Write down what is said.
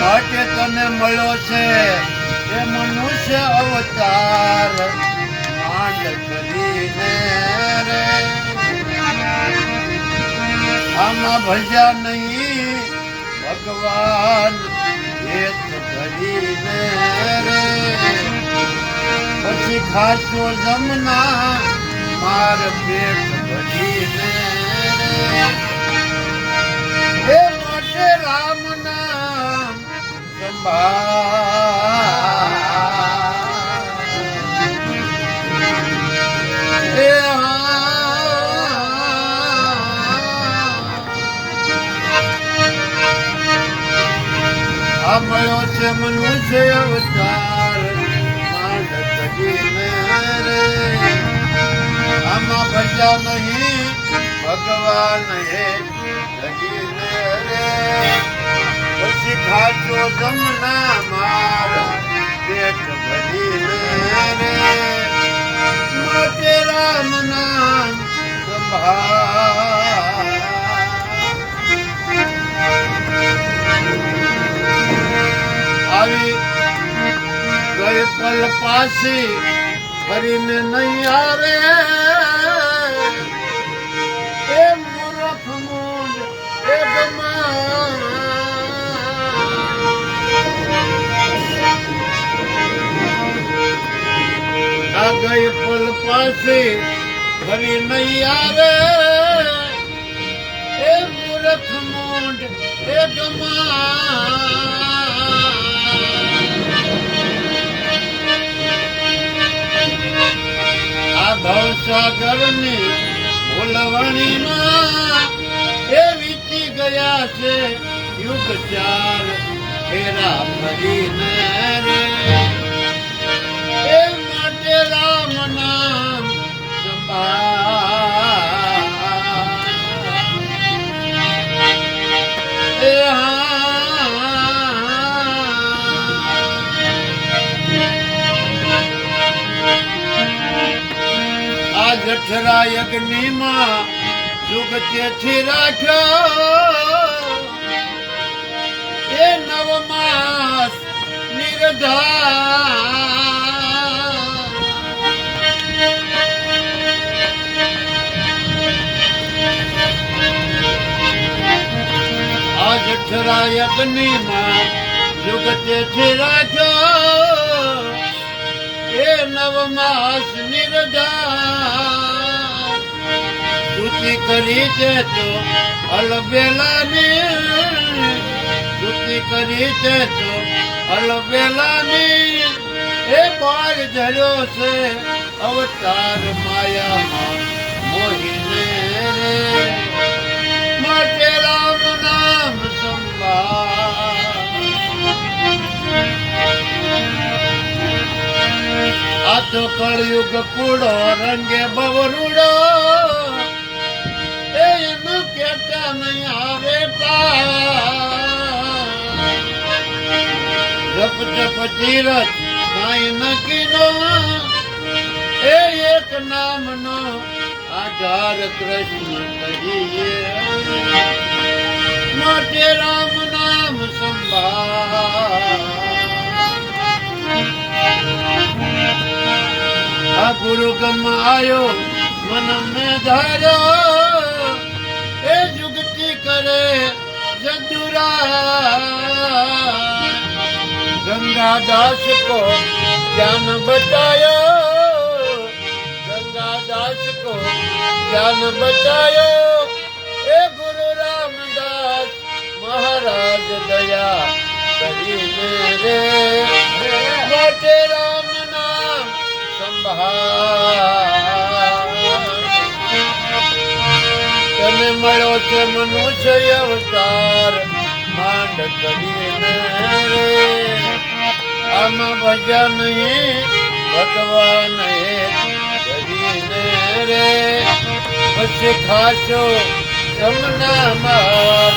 માટે તને મળ્યો છે એ મનુષ્ય અવતાર. માંડ આમાં ભજ્યા નહીં ભગવાન. એ પછી ખાસો જમના માર પેટ ભરીને. રે હે રામ નામ સંભાળ. આ મળ્યો છે મનુષ્ય અવતાર. આમાં ભજા નહીં, ભગવાન હે જગીને રે પછી ખાચો જમના માર પેટ ભરીને રે મોટે રામ નામ સંભાળ. कल पासी हरी ने नहीं आ रे ए मुरख मुंड ए बेमान आ गई पल पासी हरी नहीं आ रे ए मुरख मुंड ए बेमान ભવસાગરની ભૂલવણીમાં એ વીતી ગયા છે યુગ ચાર ફેરા ફરીને રે એ માટે રામ નામ સંભાળ જઠરા યજ્ઞમાં યુગ તેથી રાખ્યો. એ નવ માસ નિર્ધાર આ જઠરા યજ્ઞમાં યુગ તેથી રાખ્યો. એ નવ માસ નિર્ધાર. સ્તુતિ કરી છે તો અલબેલાની. સ્તુતિ કરી છે તો અલબેલાની. એ બાર ધર્યો છે અવતાર માયામાં મોહીને રે. તો કળયુગ કૂડો રંગે બવરુડો. એનું કેતા નહીં આવે જપ જપ તીરથ કાંઈ નકી નો એ એક નામનો આધાર કૃષ્ણ કહીએ. આ ગુરુ ગમાયો મન મેં ધાર્યો, એ જુગતી કરે જદુરા. ગંગા દાસ કો જ્ઞાન બતાયો ગંગા દાસ કો જ્ઞાન બતાયો, એ ગુરુ રામદાસ મહારાજ દયા કરી રે. માટે રામ તને મળ્યો છે મનુષ્ય અવતાર, માંડ કરીને. આમાં ભજ્યા નહીં, ભગવાન પછી ખાશો જમના માર